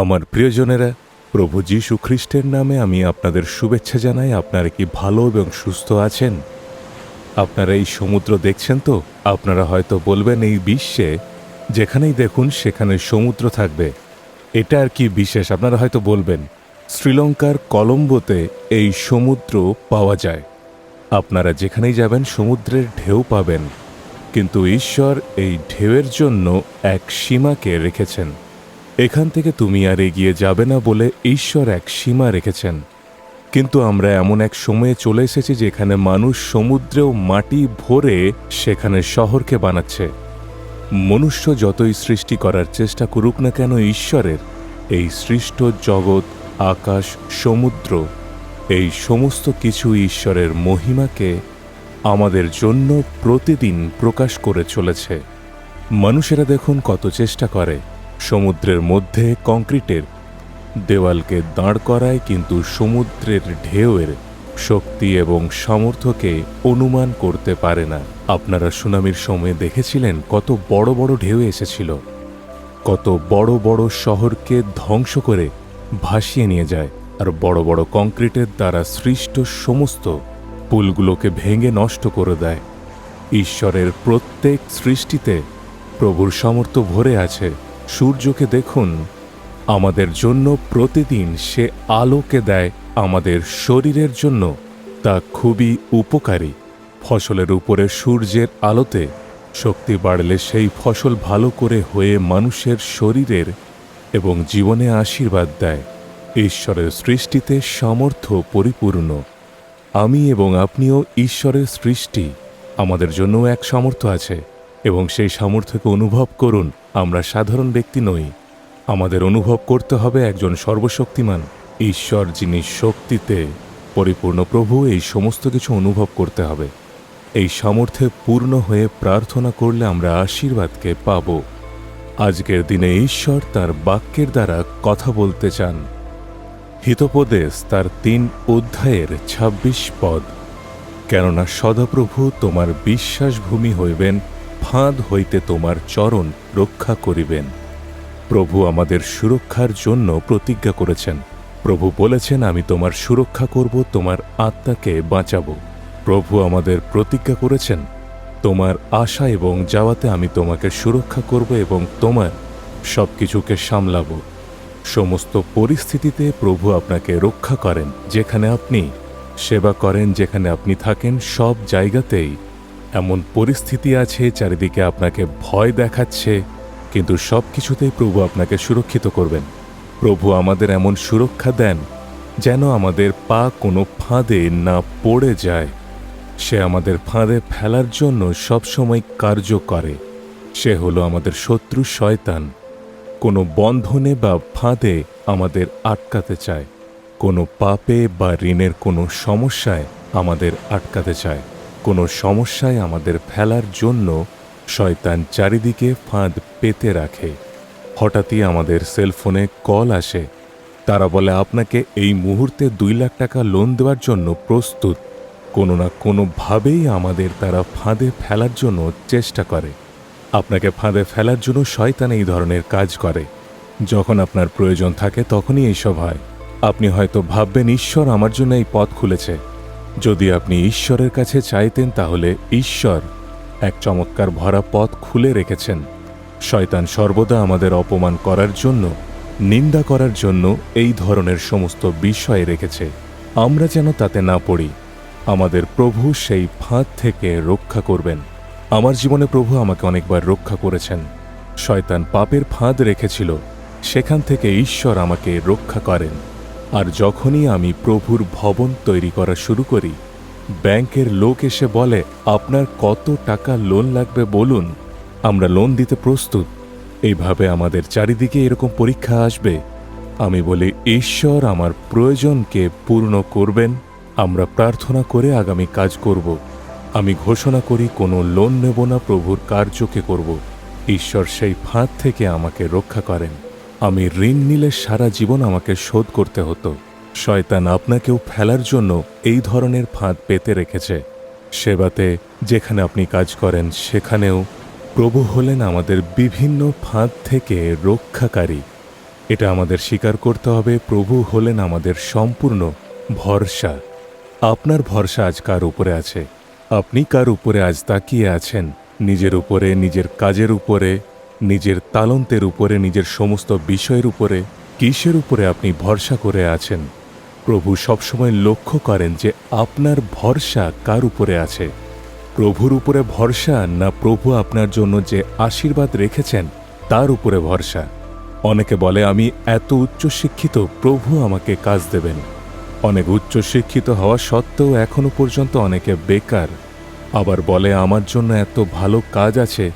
আমার প্রিয়জনেরা, প্রভু যীশু খ্রিস্টের নামে আমি আপনাদের শুভেচ্ছা জানাই। আপনারা কি ভালো এবং সুস্থ আছেন? আপনারা এই সমুদ্র দেখছেন তো? আপনারা হয়তো বলবেন, এই বিশ্বে যেখানেই দেখুন, সেখানে সমুদ্র থাকবে। এটা আর কি বিশেষ? আপনারা হয়তো বলবেন, শ্রীলঙ্কার কলম্বোতে এই সমুদ্র পাওয়া যায়। আপনারা যেখানেই যাবেন, সমুদ্রের ঢেউ পাবেন। কিন্তু ঈশ্বর এই ঢেউয়ের জন্য এক সীমাকে রেখেছেন। এখান থেকে তুমি আর এগিয়ে যাবে না বলে ঈশ্বর এক সীমা রেখেছেন। কিন্তু আমরা এমন এক সময়ে চলে এসেছি যেখানে মানুষ সমুদ্রেও মাটি ভরে সেখানে শহরকে বানাচ্ছে। মনুষ্য যতই সৃষ্টি করার চেষ্টা করুক না কেন ঈশ্বরের, এই সৃষ্ট জগৎ, আকাশ, সমুদ্র, এই সমস্ত কিছু ঈশ্বরের মহিমাকে আমাদের জন্য প্রতিদিন প্রকাশ করে চলেছে। মানুষেরা দেখুন কত চেষ্টা করে। সমুদ্রের মধ্যে কংক্রিটের। দেওয়ালকে দাঁড় করায় কিন্তু সমুদ্রের ঢেউয়ের শক্তি এবং সামর্থ্যকে অনুমান করতে পারে না। আপনারা সুনামির সময়ে দেখেছিলেন কত বড় বড় ঢেউ এসেছিল। কত বড় বড় শহরকে ধ্বংস করে ভাসিয়ে নিয়ে যায়। আর বড় বড় কংক্রিটের দ্বারা সৃষ্ট সমস্ত পুলগুলোকে ভেঙে নষ্ট করে দেয়। ঈশ্বরের প্রত্যেক সৃষ্টিতে প্রভুর সামর্থ্য ভরে আছে। সূর্যকে দেখুন। আমাদের জন্য প্রতিদিন সে আলোকে দেয় আমাদের শরীরের জন্য। তা খুবই উপকারী। ফসলের উপরে সূর্যের আলোতে শক্তি বাড়লে সেই ফসল ভালো করে হয়ে মানুষের শরীরের এবং জীবনে আশীর্বাদ দেয়। ঈশ্বরের সৃষ্টিতে সামর্থ্য পরিপূর্ণ। আমি এবং আপনিও ঈশ্বরের সৃষ্টি। আমাদের জন্য এক সামর্থ্য আছে এবং সেই সামর্থ্যকে অনুভব করুন। আমরা সাধারণ ব্যক্তি নই। আমাদের অনুভব করতে হবে একজন সর্বশক্তিমান। ঈশ্বর যিনি শক্তিতে পরিপূর্ণ প্রভু, এই সমস্ত কিছু অনুভব করতে হবে। এই সামর্থ্যে পূর্ণ হয়ে প্রার্থনা করলে আমরা আশীর্বাদকে পাব। আজকের দিনে ঈশ্বর তার বাক্যের দ্বারা কথা বলতে চান। হিতোপদেশ তার তিন অধ্যায়ের ২৬ পদ। কেননা সদাপ্রভু তোমার বিশ্বাসভূমি হইবেন ফাঁদ হইতে তোমার চরণ রক্ষা করিবেন। প্রভু আমাদের সুরক্ষার জন্য প্রতিজ্ঞা করেছেন। প্রভু বলেছেন, আমি তোমার সুরক্ষা করব, তোমার আত্মাকে বাঁচাব। প্রভু আমাদের প্রতিজ্ঞা করেছেন, তোমার আশা এবং যাওয়াতে আমি তোমাকে সুরক্ষা করব এবং তোমার সব কিছুকে সামলাব। সমস্ত পরিস্থিতিতে প্রভু আপনাকে রক্ষা করেন। যেখানে আপনি সেবা করেন, যেখানে আপনি থাকেন, সব জায়গাতেই এমন পরিস্থিতি আছে, চারিদিকে আপনাকে ভয় দেখাচ্ছে, কিন্তু সব কিছুতেই প্রভু আপনাকে সুরক্ষিত করবেন। প্রভু আমাদের এমন সুরক্ষা দেন যেন আমাদের পা কোনো ফাঁদে না পড়ে যায়। সে আমাদের ফাঁদে ফেলার জন্য সবসময় কার্য করে। সে হলো আমাদের শত্রু শয়তান। কোনো বন্ধনে বা ফাঁদে আমাদের আটকাতে চায়। কোনো পাপে বা ঋণের কোনো সমস্যায় আমাদের আটকাতে চায়। কোনো সমস্যায় আমাদের ফেলার জন্য শয়তান চারিদিকে ফাঁদ পেতে রাখে। হঠাৎই আমাদের সেলফোনে কল আসে। তারা বলে, আপনাকে এই মুহূর্তে দুই লাখ টাকা লোন দেওয়ার জন্য প্রস্তুত। কোনো না কোনোভাবেই আমাদের তারা ফাঁদে ফেলার জন্য চেষ্টা করে। আপনাকে ফাঁদে ফেলার জন্য শয়তান এই ধরনের কাজ করে। যখন আপনার প্রয়োজন থাকে তখনই এইসব হয়। আপনি হয়তো ভাববেন, ঈশ্বর আমার জন্য এই পথ খুলেছে। যদি আপনি ঈশ্বরের কাছে চাইতেন তাহলে ঈশ্বর এক চমৎকার ভরা পথ খুলে রেখেছেন। শয়তান সর্বদা আমাদের অপমান করার জন্য, নিন্দা করার জন্য এই ধরনের সমস্ত বিষয় রেখেছে। আমরা যেন তাতে না পড়ি। আমাদের প্রভু সেই ফাঁদ থেকে রক্ষা করবেন। আমার জীবনে প্রভু আমাকে অনেকবার রক্ষা করেছেন। শয়তান পাপের ফাঁদ রেখেছিল। সেখান থেকে ঈশ্বর আমাকে রক্ষা করেন। আর যখনই আমি প্রভুর ভবন তৈরি করা শুরু করি, ব্যাংকের লোক এসে বলে, আপনার কত টাকা লোন লাগবে বলুন? আমরা লোন দিতে প্রস্তুত। এইভাবে আমাদের চারিদিকে এরকম পরীক্ষা আসবে। আমি বলি, ঈশ্বর আমার প্রয়োজনকে পূর্ণ করবেন। আমরা প্রার্থনা করে আগামী কাজ করব। আমি ঘোষণা করি, কোনো লোন নেব না, প্রভুর কার্যকে করব। ঈশ্বর সেই ফাঁদ থেকে আমাকে রক্ষা করেন। আমি ঋণ নিলে সারা জীবন আমাকে শোধ করতে হতো। শয়তান আপনাকেও ফেলার জন্য এই ধরনের ফাঁদ পেতে রেখেছে। সেবাতে যেখানে আপনি কাজ করেন, সেখানেও প্রভু হলেন আমাদের বিভিন্ন ফাঁদ থেকে রক্ষাকারী। এটা আমাদের স্বীকার করতে হবে, প্রভু হলেন আমাদের সম্পূর্ণ ভরসা। আপনার ভরসা আজ কার উপরে আছে? আপনি কার উপরে আজ তাকিয়ে আছেন? নিজের উপরে, নিজের কাজের উপরে? নিজের তালন্তের উপরে, নিজের সমস্ত বিষয়ের উপরে, কিসের উপরে আপনি ভরসা করে আছেন? প্রভু সবসময় লক্ষ্য করেন যে আপনার ভরসা কার উপরে আছে। প্রভুর উপরে ভরসা না প্রভু আপনার জন্য যে আশীর্বাদ রেখেছেন, তার উপরে ভরসা। অনেকে বলে, আমি এত উচ্চশিক্ষিত, প্রভু আমাকে কাজ দেবেন। অনেক উচ্চশিক্ষিত হওয়া সত্ত্বেও এখনও পর্যন্ত অনেকে বেকার। আবার বলে, আমার জন্য এত ভালো কাজ আছে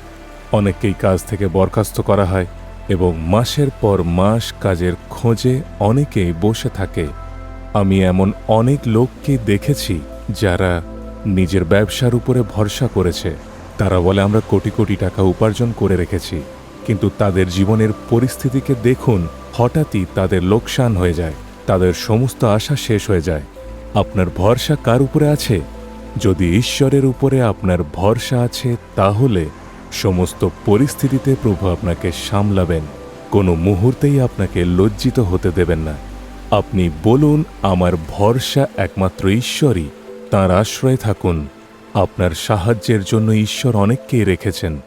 অনেককেই কাজ থেকে বরখাস্ত করা হয় এবং মাসের পর মাস কাজের খোঁজে অনেকেই বসে থাকে। আমি এমন অনেক লোককে দেখেছি যারা নিজের ব্যবসার উপরে ভরসা করেছে। তারা বলে, আমরা কোটি কোটি টাকা উপার্জন করে রেখেছি, কিন্তু তাদের জীবনের পরিস্থিতিকে দেখুন, হঠাৎই তাদের লোকসান হয়ে যায়, তাদের সমস্ত আশা শেষ হয়ে যায়। আপনার ভরসা কার উপরে আছে? যদি ঈশ্বরের উপরে আপনার ভরসা আছে, তাহলে সমস্ত পরিস্থিতিতে প্রভু আপনাকে সামলাবেন। কোনো মুহূর্তেই আপনাকে লজ্জিত হতে দেবেন না। আপনি বলুন, আমার ভরসা একমাত্র ঈশ্বরই। তাঁর আশ্রয়ে থাকুন। আপনার সাহায্যের জন্য ঈশ্বর অনেককেই রেখেছেন।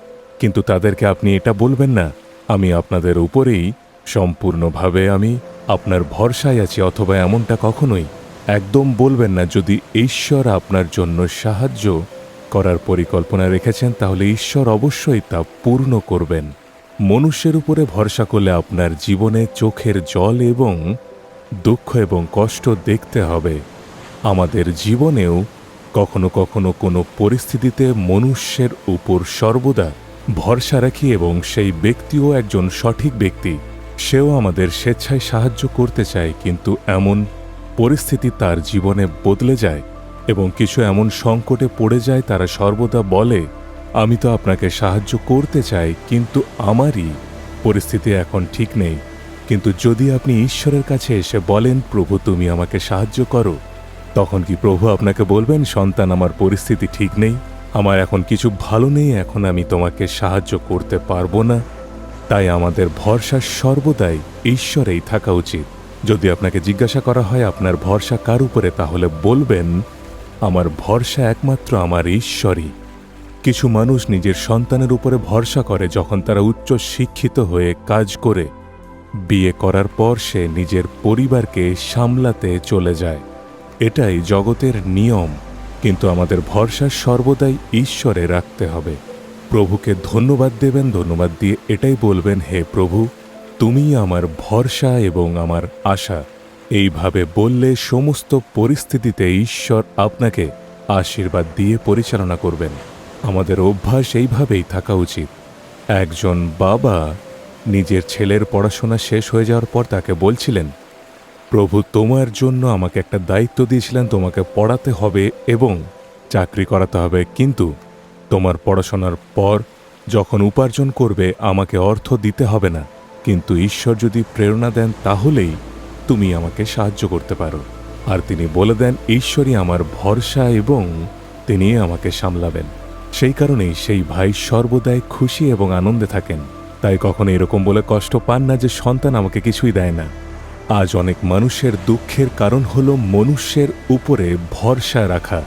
কিন্তু তাদেরকে আপনি এটা বলবেন না, আমি আপনাদের উপরেই, সম্পূর্ণভাবে আমি আপনার ভরসায় আছি অথবা এমনটা কখনোই। একদম বলবেন না, যদি ঈশ্বর আপনার জন্য সাহায্য করার পরিকল্পনা রেখেছেন, তাহলে ঈশ্বর অবশ্যই তা পূর্ণ করবেন। মনুষ্যের উপরে ভরসা করলে আপনার জীবনে চোখের জল এবং দুঃখ এবং কষ্ট দেখতে হবে। আমাদের জীবনেও কখনো কখনো কোনো পরিস্থিতিতে মনুষ্যের উপর সর্বদা ভরসা রাখি এবং সেই ব্যক্তিও একজন সঠিক ব্যক্তি। সেও আমাদের স্বেচ্ছায় সাহায্য করতে চায়, কিন্তু এমন পরিস্থিতি তার জীবনে বদলে যায়। এবং কিছু এমন সংকটে পড়ে যায় তারা সর্বদা বলে, আমি তো আপনাকে সাহায্য করতে চাই, কিন্তু আমারই পরিস্থিতি এখন ঠিক নেই। কিন্তু যদি আপনি ঈশ্বরের কাছে এসে বলেন, প্রভু, তুমি আমাকে সাহায্য করো তখন কি প্রভু আপনাকে বলবেন, সন্তান, আমার পরিস্থিতি ঠিক নেই, আমার এখন কিছু ভালো নেই, এখন আমি তোমাকে সাহায্য করতে পারব না? তাই আমাদের ভরসা সর্বদাই ঈশ্বরেই থাকা উচিত। যদি আপনাকে জিজ্ঞাসা করা হয়, আপনার ভরসা কার উপরে? তাহলে বলবেন আমার ভরসা একমাত্র আমার ঈশ্বরই। কিছু মানুষ নিজের সন্তানের উপরে ভরসা করে যখন তারা উচ্চ শিক্ষিত হয়ে কাজ করে, বিয়ে করার পর সে নিজের পরিবারকে সামলাতে চলে যায়। এটাই জগতের নিয়ম, কিন্তু আমাদের ভরসা সর্বদাই ঈশ্বরে রাখতে হবে। প্রভুকে ধন্যবাদ দেবেন, ধন্যবাদ দিয়ে এটাই বলবেন, হে প্রভু তুমি আমার ভরসা এবং আমার আশা। এইভাবে বললে সমস্ত পরিস্থিতিতে ঈশ্বর আপনাকে আশীর্বাদ দিয়ে পরিচালনা করবেন। আমাদের অভ্যাস এইভাবেই থাকা উচিত। একজন বাবা নিজের ছেলের পড়াশোনা শেষ হয়ে যাওয়ার পর তাকে বলছিলেন, প্রভু, তোমার জন্য আমাকে একটা দায়িত্ব দিয়েছিলেন, তোমাকে পড়াতে হবে এবং চাকরি করাতে হবে। কিন্তু তোমার পড়াশোনার পর যখন উপার্জন করবে, আমাকে অর্থ দিতে হবে না। কিন্তু ঈশ্বর যদি প্রেরণা দেন, তাহলেই তুমি আমাকে সাহায্য করতে পারো। আর তিনি বলে দেন, ঈশ্বরই আমার ভরসা এবং তিনি আমাকে সামলাবেন। সেই কারণেই সেই ভাই সর্বদাই খুশি এবং আনন্দে থাকেন। তাই কখনো এরকম বলে কষ্ট পান না যে সন্তান আমাকে কিছুই দেয় না। আজ অনেক মানুষের দুঃখের কারণ হল মনুষ্যের উপরে ভরসা রাখা।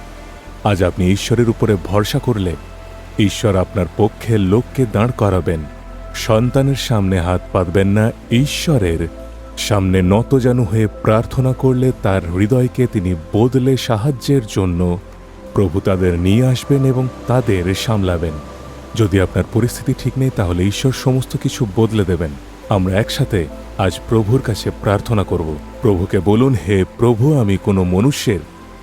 আজ আপনি ঈশ্বরের উপরে ভরসা করলে ঈশ্বর আপনার পক্ষে লোককে দাঁড় করাবেন। সন্তানের সামনে হাত পাতবেন না, ঈশ্বরের সামনে নতজানু হয়ে প্রার্থনা করলে তার হৃদয়কে তিনি বদলে সাহায্যের জন্য প্রভু তাদের নিয়ে আসবেন এবং তাদের সামলাবেন। যদি আপনার পরিস্থিতি ঠিক নেই, তাহলে ঈশ্বর সমস্ত কিছু বদলে দেবেন। আমরা একসাথে আজ প্রভুর কাছে প্রার্থনা করব। প্রভুকে বলুন, হে প্রভু, আমি কোনো মনুষ্যের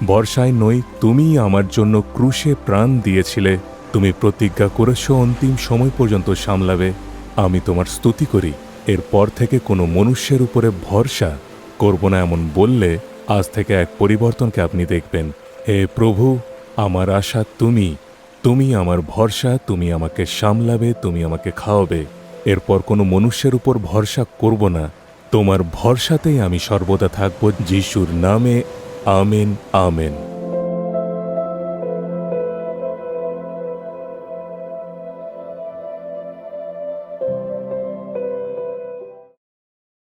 বর্ষায় নই। তুমি আমার জন্য ক্রুশে প্রাণ দিয়েছিলে। তুমি প্রতিজ্ঞা করেছ, অন্তিম সময় পর্যন্ত সামলাবে। আমি তোমার স্তুতি করি। এরপর থেকে কোনো মনুষ্যের উপরে ভরসা করব না এমন বললে আজ থেকে এক পরিবর্তনকে আপনি দেখবেন। হে প্রভু, আমার আশা তুমি তুমি আমার ভরসা, তুমি আমাকে সামলাবে, তুমি আমাকে খাওয়াবে। এরপর কোনো মনুষ্যের উপর ভরসা করব না। তোমার ভরসাতেই আমি সর্বদা থাকব, যিশুর নামে, আমেন আমেন।